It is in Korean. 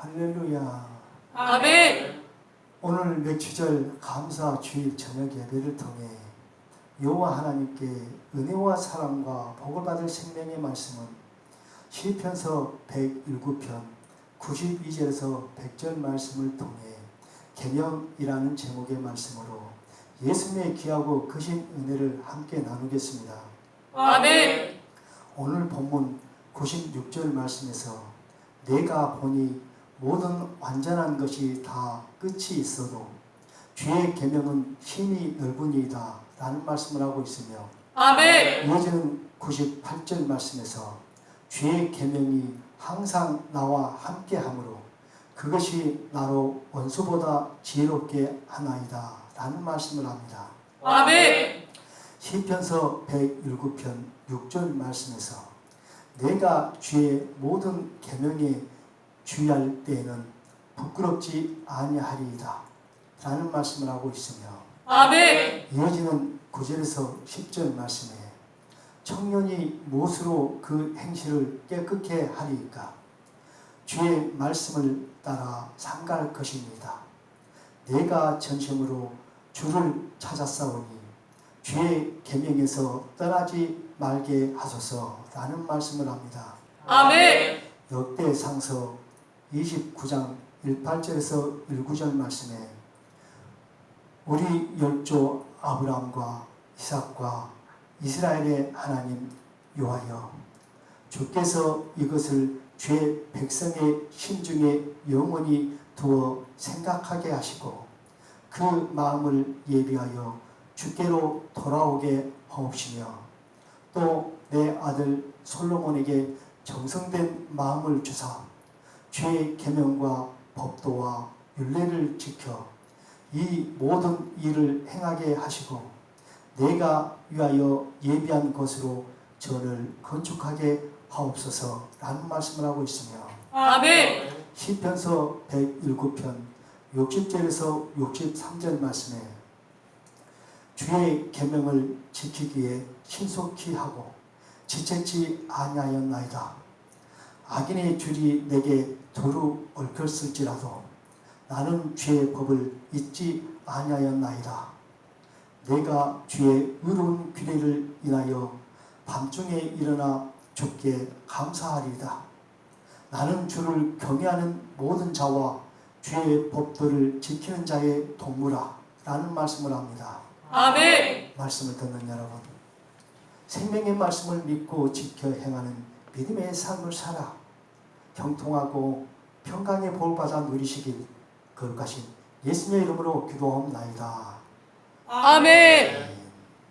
할렐루야. 아멘. 오늘 맥주절 감사 주일 저녁 예배를 통해 여호와 하나님께 은혜와 사랑과 복을 받을 생명의 말씀은 시편서 101편 92절에서 100절 말씀을 통해 개념이라는 제목의 말씀으로 예수님의 귀하고 크신 은혜를 함께 나누겠습니다. 아멘. 오늘 본문 96절 말씀에서 내가 보니 모든 완전한 것이 다 끝이 있어도 주의 계명은 힘이 넓으니이다 라는 말씀을 하고 있으며 아멘. 이어지는 98절 말씀에서 주의 계명이 항상 나와 함께 하므로 그것이 나로 원수보다 지혜롭게 하나이다 라는 말씀을 합니다. 아멘. 시편서 101편 6절 말씀에서 내가 주의 모든 계명에 주의할 때에는 부끄럽지 아니하리이다 라는 말씀을 하고 있으며 아멘. 이어지는 9절에서 10절 말씀에 청년이 무엇으로 그 행실을 깨끗게 하리이까 주의 말씀을 따라 상갈 것입니다. 내가 전심으로 주를 찾았사오니 주의 계명에서 떠나지 말게 하소서라는 말씀을 합니다. 아멘. 역대상서 29장 18절에서 19절 말씀에 우리 열조 아브라함과 이삭과 이스라엘의 하나님 여호와여 주께서 이것을 주의 백성의 심중에 영원히 두어 생각하게 하시고 그 마음을 예비하여 주께로 돌아오게 하옵시며 또 내 아들 솔로몬에게 정성된 마음을 주사 주의 계명과 법도와 율례를 지켜 이 모든 일을 행하게 하시고 내가 위하여 예비한 것으로 저를 건축하게 하옵소서라는 말씀을 하고 있으며 아멘. 시편서 107편 60절에서 63절 말씀에 주의 계명을 지키기에 신속히 하고 지체치 아니하였나이다. 악인의 줄이 내게 도루 얽혔을지라도 나는 주의 법을 잊지 아니하였나이다. 내가 주의 의로운 규례를 인하여 밤중에 일어나 주께 감사하리이다. 나는 주를 경외하는 모든 자와 주의 법도를 지키는 자의 동무라 라는 말씀을 합니다. 아멘. 말씀을 듣는 여러분 생명의 말씀을 믿고 지켜 행하는 믿음의 삶을 살아 형통하고 평강의 볼 받아 누리시길 거룩하신 예수님의 이름으로 기도하옵나이다. 아멘.